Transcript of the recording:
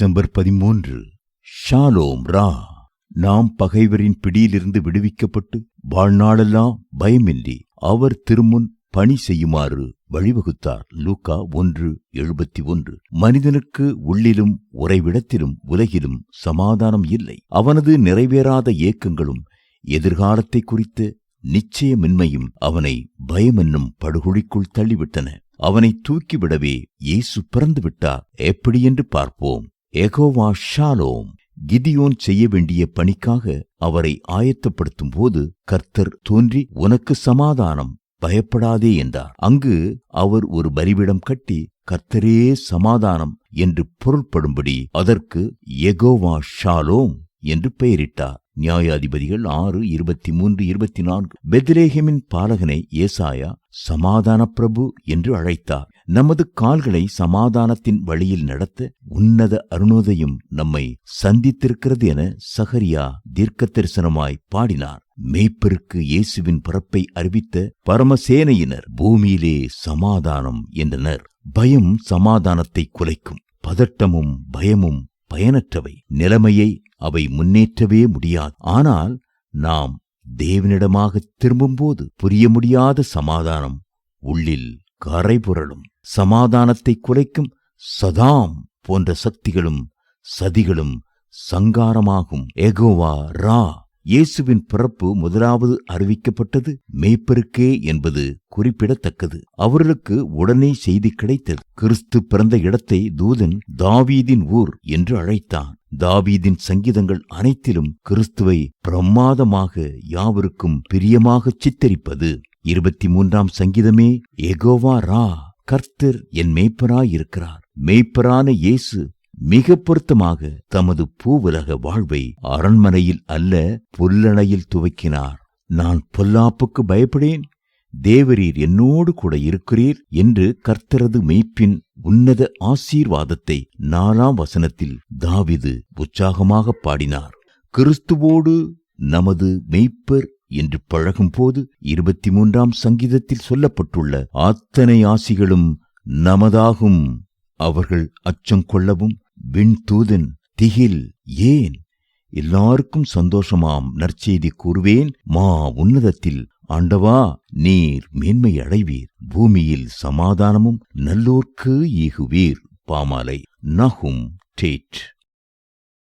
December பதிமூன்று Shalom ரா. நாம் பகைவரின் பிடியிலிருந்து விடுவிக்கப்பட்டு வாழ்நாளெல்லாம் பயமின்றி அவர் திருமுன் பணி செய்யுமாறு வழிவகுத்தார். லூக்கா ஒன்று எழுபத்தி ஒன்று. மனிதனுக்கு உள்ளிலும் உறைவிடத்திலும் உலகிலும் சமாதானம் இல்லை. அவனது நிறைவேறாத ஏக்கங்களும் எதிர்காலத்தை குறித்த நிச்சயமின்மையும் அவனை பயமென்னும் படுகொழிக்குள் தள்ளிவிட்டன. அவனை தூக்கிவிடவே இயேசு பிறந்து விட்டார் பார்ப்போம். எகோவா ஷாலோம் கிதியோன் செய்ய வேண்டிய பணிக்காக அவரை ஆயத்தப்படுத்தும் போது கர்த்தர் தோன்றி உனக்கு சமாதானம் பயப்படாதே என்றார். அங்கு அவர் ஒரு பலிபிடம் கட்டி கர்த்தரே சமாதானம் என்று பொருள்படும்படி அதற்கு எகோவா ஷாலோம் என்று பெயரிட்டார். நியாயாதிபதிகள் ஆறு இருபத்தி மூன்று இருபத்தி நான்கு பெத்ரேஹிமின் பாலகனை ஏசாயா சமாதான பிரபு என்று அழைத்தார். நமது கால்களை சமாதானத்தின் வழியில் நடத்த உன்னத அருணோதயம் நம்மை சந்தித்திருக்கிறது என சஹரியா தீர்க்க தரிசனமாய் பாடினார். மேய்ப்பருக்கு இயேசுவின் பிறப்பை அறிவித்த பரமசேனையினர் பூமியிலே சமாதானம் என்றனர். பயம் சமாதானத்தை குலைக்கும் பதட்டமும் பயமும் பயனற்றவை. நிலைமையை அவை முன்னேற்றவே முடியாது. ஆனால் நாம் தேவனிடமாக திரும்பும்போது புரிய முடியாத சமாதானம் உள்ளில் கரை புரளும் சமாதானத்தை குலைக்கும் சதாம் போன்ற சக்திகளும் சதிகளும் சங்காரமாகும். எகோவா ரா. இயேசுவின் பிறப்பு முதலாவது அறிவிக்கப்பட்டது மேய்ப்பருக்கே என்பது குறிப்பிடத்தக்கது. அவர்களுக்கு உடனே செய்தி கிடைத்தது. கிறிஸ்து பிறந்த இடத்தை தூதன் தாவீதின் ஊர் என்று அழைத்தான். தாவீதின் சங்கீதங்கள் அனைத்திலும் கிறிஸ்துவை பிரமாதமாக யாவருக்கும் பிரியமாகச் சித்தரிப்பது. இருபத்தி மூன்றாம் சங்கீதமே எகோவா ரா. கர்த்தர் என் மேய்ப்பராயிருக்கிறார். மேய்ப்பரான இயேசு மிக பொருத்தமாக தமது பூவுலக வாழ்வை அரண்மனையில் அல்ல புல்லணையில் துவக்கினார். நான் பொல்லாப்புக்கு பயப்படேன். தேவரீர் என்னோடு கூட இருக்கிறீர் என்று கர்த்தரது மெய்ப்பின் உன்னத ஆசீர்வாதத்தை நாலாம் வசனத்தில் தாவிது உற்சாகமாக பாடினார். கிறிஸ்துவோடு நமது மெய்ப்பர் என்று பழகும்போது இருபத்தி மூன்றாம் சங்கீதத்தில் சொல்லப்பட்டுள்ள அத்தனை ஆசிகளும் நமதாகும். அவர்கள் அச்சம் கொள்ளவும் விண்தூதன் திகில் ஏன்? எல்லாருக்கும் சந்தோஷமாம் நற்செய்தி கூறுவேன். மா உன்னதத்தில் ஆண்டவா நீர் மேன்மை அடைவீர். பூமியில் சமாதானமும் நல்லோர்க்கு ஈகுவீர். பாமாலை நகும் டேட்.